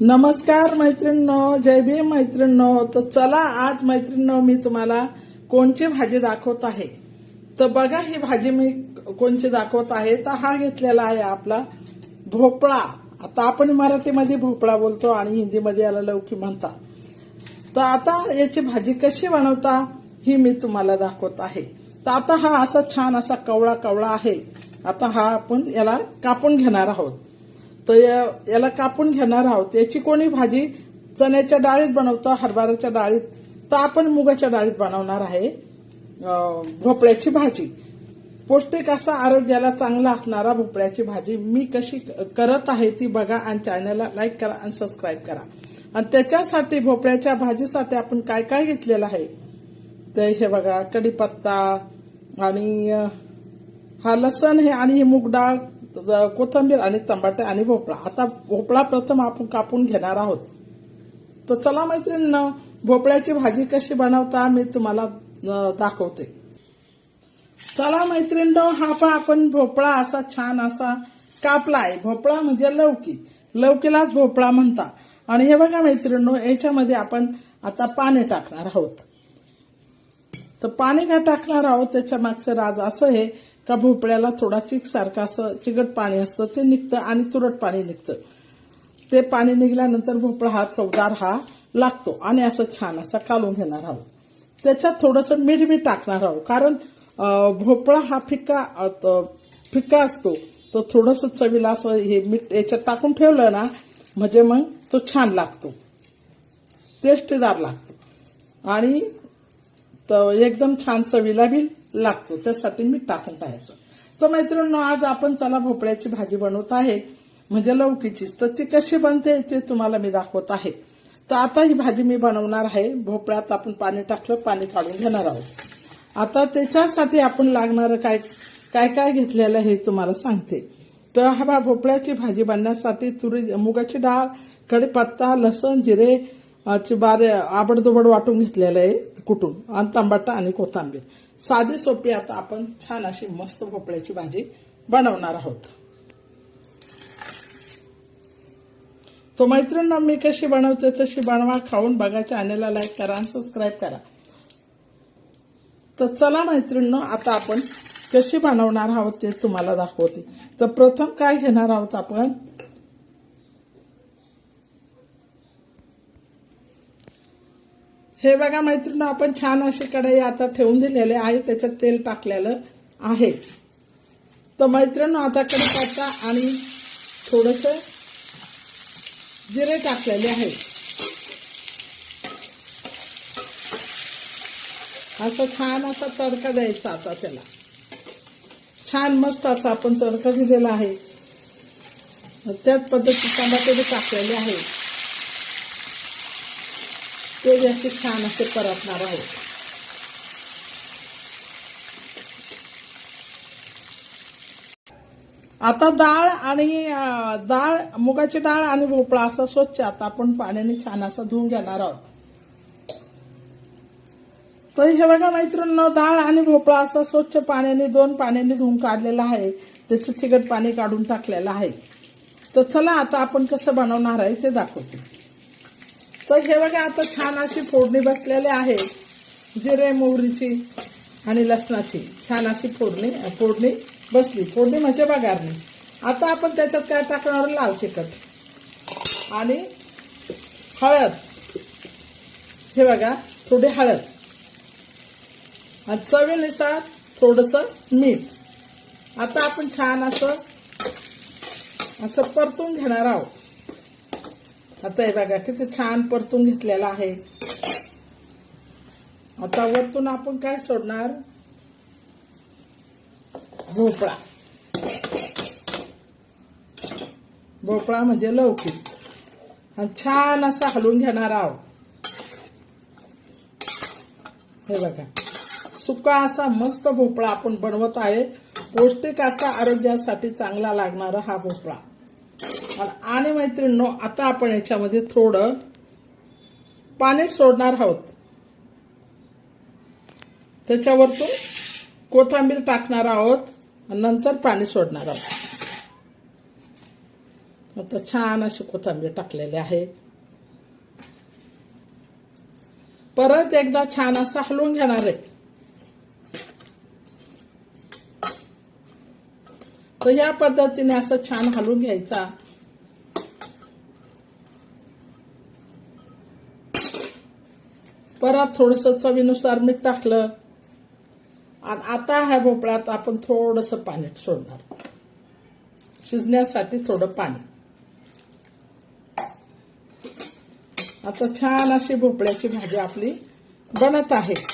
नमस्कार मैत्रिणींनो जय भीम मैत्रिणींनो. तर चला आज मैत्रिणींनो मी तुम्हाला कोणची भाजी दाखवत आहे? तर बघा ही भाजी मी कोणची दाखवत आहे? तर हा घेतलेला आहे आपला भोपळा. आता आपण मराठीमध्ये भोपळा बोलतो आणि हिंदीमध्ये याला लौकी म्हणतात. तर आता याची भाजी कशी बनवता ही मी तुम्हाला दाखवत आहे. तर आता हा असा छान असा कवळा कवळा आहे. आता हा आपण याला कापून घेणार आहोत. तर या- याला कापून घेणार आहोत. याची कोणी भाजी चण्याच्या डाळीत बनवतं हरभऱ्याच्या डाळीत तर आपण मुगाच्या डाळीत बनवणार आहे भोपळ्याची भाजी. पौष्टिक असा आरोग्याला चांगला असणारा भोपळ्याची भाजी मी कशी करत आहे ती बघा आणि चॅनलला लाईक करा आणि सबस्क्राईब करा. आणि त्याच्यासाठी भोपळ्याच्या भाजीसाठी आपण काय काय घेतलेलं आहे? तर हे बघा कढीपत्ता आणि हा लसण हे आणि ही मूग डाळ कोथिंबीर आणि टमाटे आणि भोपळा. आता भोपळा प्रथम आपण कापून घेणार आहोत. तर चला मैत्रिणीनं भोपळ्याची भाजी कशी बनवता मी तुम्हाला दाखवते. चला मैत्रिणींनो हा पहा आपण भोपळा असा छान असा कापला आहे भोपळा म्हणजे लौकी लौकीलाच भोपळा म्हणता. आणि हे बघा मैत्रिणींनो याच्यामध्ये आपण आता पाणी टाकणार आहोत. तर पाणी का टाकणार आहोत? त्याच्या मागचं राज असं आहे. का भोपळ्याला थोडा चिक सारखा असं चिकट पाणी असतं ते निघतं आणि तुरट पाणी निघतं. ते पाणी निघाल्यानंतर भोपळा हा चवदार हा लागतो आणि असं छान असा कालून घेणार आहोत. त्याच्यात थोडंसं मीठ मी टाकणार आहोत. कारण भोपळा हा फिक्का अं, फिक्का असतो. तर थोडंसं चवीला असं हे मीठ याच्यात टाकून ठेवलं ना म्हणजे मग तो छान लागतो. टेस्टीदार लागतो. आणि तर एकदम छान चवीला बी लागतो. त्यासाठी मी टाकून टाकायचं. तर मैत्रिणींनो आज आपण चला भोपळ्याची भाजी बनवत आहे. म्हणजे लौकीचीच तर ती कशी बनते ते तुम्हाला मी दाखवत आहे. तर आता ही भाजी मी बनवणार आहे. भोपळ्यात आपण पाणी टाकलं पाणी काढून घेणार आहोत. आता त्याच्यासाठी आपण लागणारं काय काय काय घेतलेलं हे तुम्हाला सांगते. तर हा बा भोपळ्याची भाजी बनण्यासाठी तुरी मुगाची डाळ कढीपत्ता लसण जिरे ची बारे आबडदोबड वाटून घेतलेलं आहे. कुटून आणि टमाटा आणि कोथांबीर. साधी सोपी आता आपण छान अशी मस्त भोपळ्याची भाजी बनवणार आहोत. तो मैत्रिणींना मी कशी बनवते तशी बनवा खाऊन बघा चॅनेलला लाईक करा आणि सबस्क्राईब करा. तर चला मैत्रिणींनो आता आपण कशी बनवणार आहोत ते तुम्हाला दाखवते. तर प्रथम काय घेणार आहोत आपण? हे बघा मैत्रिणी आपण छान अशी कढई आता ठेवून दिलेले आहे. त्याच्यात तेल टाकलेलं आहे. तर मैत्रिणी आता कढीपत्ता आणि थोडस जिरे टाकलेले आहे. असं छान असा तडका द्यायचा आता त्याला. छान मस्त असा आपण तडका दिलेला आहे. त्याच पद्धती टमाटे टाकलेले आहे. ते जास्त छान असे परतणार आहोत आता डाळ आणि डाळ मुगाची डाळ आणि भोपळा असा स्वच्छ आता आपण पाण्याने छान असा धुवून घेणार आहोत. तर हे बघा मैत्रिणींनो डाळ आणि भोपळा असा स्वच्छ पाण्याने दोन पाण्याने धुवून काढलेला आहे. त्याचं चिकट पाणी काढून टाकलेलं आहे. तर चला आता आपण कसं बनवणार आहे ते दाखवते. तर हे बघा आता छान अशी फोडणी बसलेली आहे. जिरे मोहरीची आणि लसणाची. छान अशी फोडणी फोडणी बसली. फोडणी म्हणजे बघारली. आता आपण त्याच्यात काय टाकणार? लाल तिखट. आणि हळद. हे बघा थोडी हळद. आणि चवीनुसार थोडस मीठ. आता आपण छान असं असं परतून घेणार आहोत. आता हे बघा किती छान परतून घेतलेला आहे. आता वरतून आपण काय सोडणार? भोपळा. भोपळा म्हणजे लौकी. आणि छान असा हलवून घेणार आहोत. हे बघा सुका असा मस्त भोपळा आपण बनवत आहे. पौष्टिक असा आरोग्यासाठी चांगला लागणारा हा भोपळा. आणि- मैत्रिणींनो आता आपण याच्यामध्ये थोडं पाणी सोडणार आहोत. त्याच्यावरतून कोथिंबीर टाकणार आहोत नंतर पाणी सोडणार आहोत. आता छान अशी कोथंबीर टाकलेली आहे. परत एकदा छान असं हलवून घेणार आहे. तर या पद्धतीने असं छान हलून घ्यायचा. परत थोडस चवीनुसार मीठ टाकलं. आणि आता ह्या भोपळ्यात आपण थोडस पाणी सोडणार. शिजण्यासाठी थोडं पाणी. आता छान अशी भोपळ्याची भाजी आपली बनत आहे.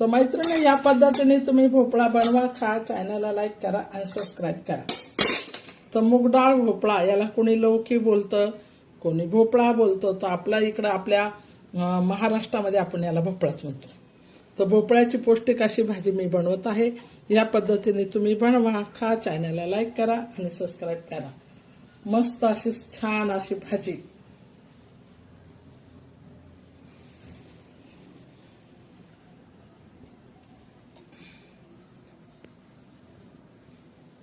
तर मैत्रिणी या पद्धतीने तुम्ही भोपळा बनवा खा चॅनलला लाईक करा आणि सबस्क्राईब करा. तर मूग डाळ भोपळा याला कोणी लौकी बोलतं कोणी भोपळा बोलतं तर आपल्या इकडं आपल्या महाराष्ट्रामध्ये आपण याला भोपळाच म्हणतो. तर भोपळ्याची पौष्टिक अशी भाजी मी बनवत आहे. या पद्धतीने तुम्ही बनवा खा चॅनलला लाईक करा आणि सबस्क्राईब करा. मस्त अशी छान अशी भाजी.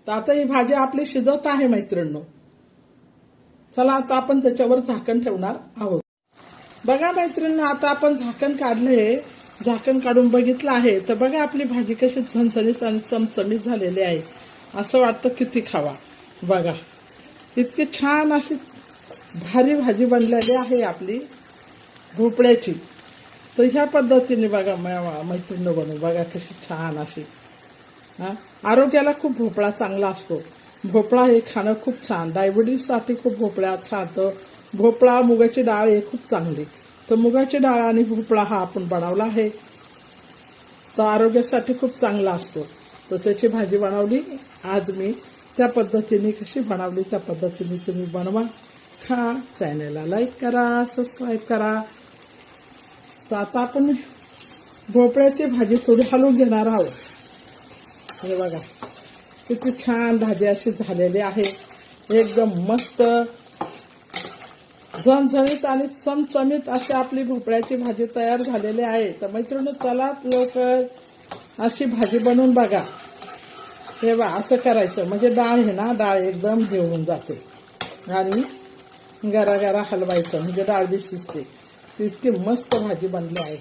तर आता ही भाजी आपली शिजत आहे मैत्रिणींनो. चला आता आपण त्याच्यावर झाकण ठेवणार आहोत. बघा मैत्रिणींनो आता आपण झाकण काढले झाकण काढून बघितलं आहे. तर बघा आपली भाजी कशी झणझणीत आणि चमचमीत झालेली आहे. असं वाटतं किती खावा. बघा. इतकी छान अशी भारी भाजी बनलेली आहे आपली. भोपळ्याची. तर ह्या पद्धतीने बघा मै- मैत्रिणी बनवून बघा कशी छान अशी. आरोग्याला खूप भोपळा चांगला असतो. भोपळा हे खाणं खूप छान डायबिटीजसाठी खूप भोपळा छान तर भोपळा मुगाची डाळ हे खूप चांगली. तर मुगाची डाळ आणि भोपळा हा आपण बनवला आहे. तर आरोग्यासाठी खूप चांगला असतो. तर त्याची भाजी बनवली. आज मी त्या पद्धतीने कशी बनवली त्या पद्धतीने तुम्ही बनवा. खा चॅनलला लाईक करा सबस्क्राईब करा. तर आता आपण भोपळ्याची भाजी थोडी हलवून घेणार आहोत. हे बघा. किती छान भाजी अशी झालेली आहे. एकदम मस्त. झणझणीत आणि चमचमीत अशी आपली भोपळ्याची भाजी तयार झालेली आहे. तर मैत्रिणी चला लवकर अशी भाजी बनवून बघा. हे बा असं करायचं. म्हणजे डाळ आहे ना डाळ एकदम घेऊन जाते. आणि गरा गरा हलवायचं. म्हणजे डाळ बी शिजते ती इतकी मस्त भाजी बनली आहे.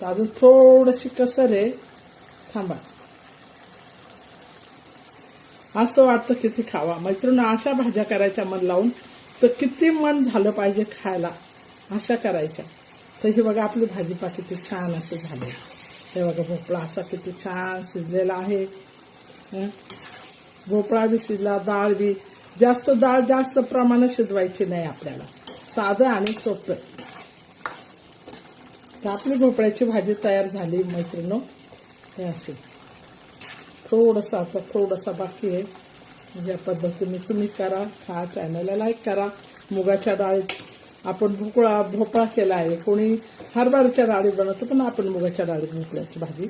तर अजून थोडीशी कसर आहे. थांबा. असं वाटतं किती खावा. मैत्रिणी अशा भाज्या करायच्या मन लावून तर किती मन झालं पाहिजे खायला? अशा करायच्या. तर ही बघा आपली भाजीपा किती छान असं झालं. हे बघा भोपळा असा किती छान शिजलेला आहे. भोपळा बी शिजला डाळ बी. जास्त डाळ जास्त प्रमाणात शिजवायची नाही आपल्याला. साधं आणि सोपं. तर आपली भोपळ्याची भाजी तयार झाली मैत्रिणी हे असेल थोडंसं आता थोडंसं बाकी आहे. म्हणजे या पद्धतीने तुम्ही करा खा चॅनलला लाईक करा. मुगाच्या डाळीत आपण भोपळा भोपळा केला आहे. कोणी हरभऱ्याच्या डाळी बनवतो पण आपण मुगाच्या डाळीत भोपळ्याची भाजी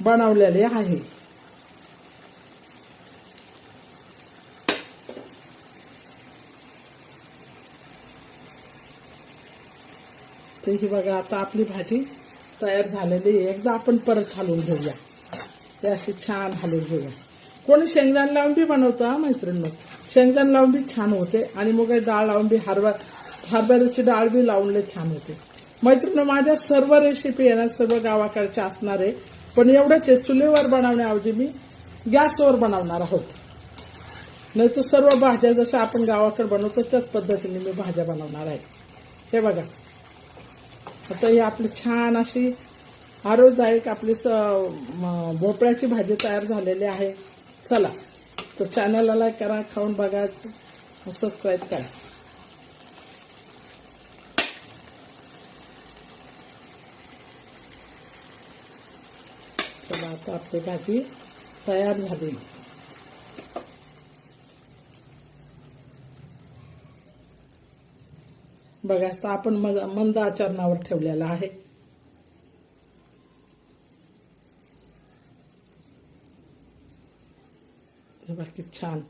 बनवलेली आहे. तर ही बघा आता आपली भाजी तयार झालेली आहे. एकदा आपण परत घालून घेऊया. ते अशी छान हलवून घेऊया कोणी शेंगदाण लावून बी बनवतो हा मैत्रिणी शेंगदाण लावून बी छान होते आणि मग डाळ लावून बी हरभर हरभऱ्याची डाळ बी लावले छान होते. मैत्रिणी माझ्या सर्व रेसिपी येणार सर्व गावाकडच्या असणार आहे पण एवढंच आहे चुलीवर बनवण्याऐवजी मी गॅसवर बनवणार आहोत. नाही तर सर्व भाज्या जशा आपण गावाकडे बनवतो त्याच पद्धतीने मी भाज्या बनवणार आहे. हे बघा. आता ही आपली छान अशी आरोग्यदायक आपली स म- भोपळ्याची भाजी तयार झालेली आहे. चला तर चॅनलला लाईक करा खाऊन बघा सबस्क्राईब करा. चला आता आपली भाजी तयार झाली. बघा आता आपण मंद आचरणावर ठेवलेला आहे. हे बघा किती छान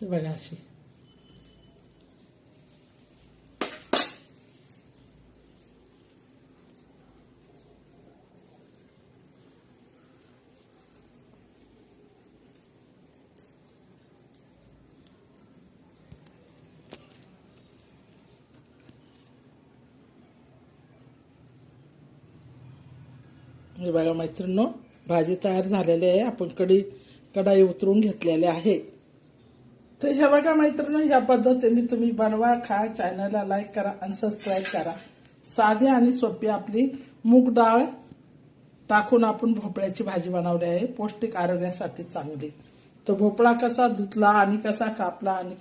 हे बघा अशी हे बघा मैत्रिणींनो भाजी तयार झालेली आहे. आपण कढी कढाई उतरून घेतलेली आहे. तर हे बघा मैत्रिणी या पद्धतीने तुम्ही बनवा खा चॅनलला लाईक करा आणि सबस्क्राईब करा. साधी आणि सोपी आपली मूग डाळ टाकून आपण भोपळ्याची भाजी बनवली आहे. पौष्टिक आरोग्यासाठी चांगली. तर भोपळा कसा धुतला आणि कसा कापला आणि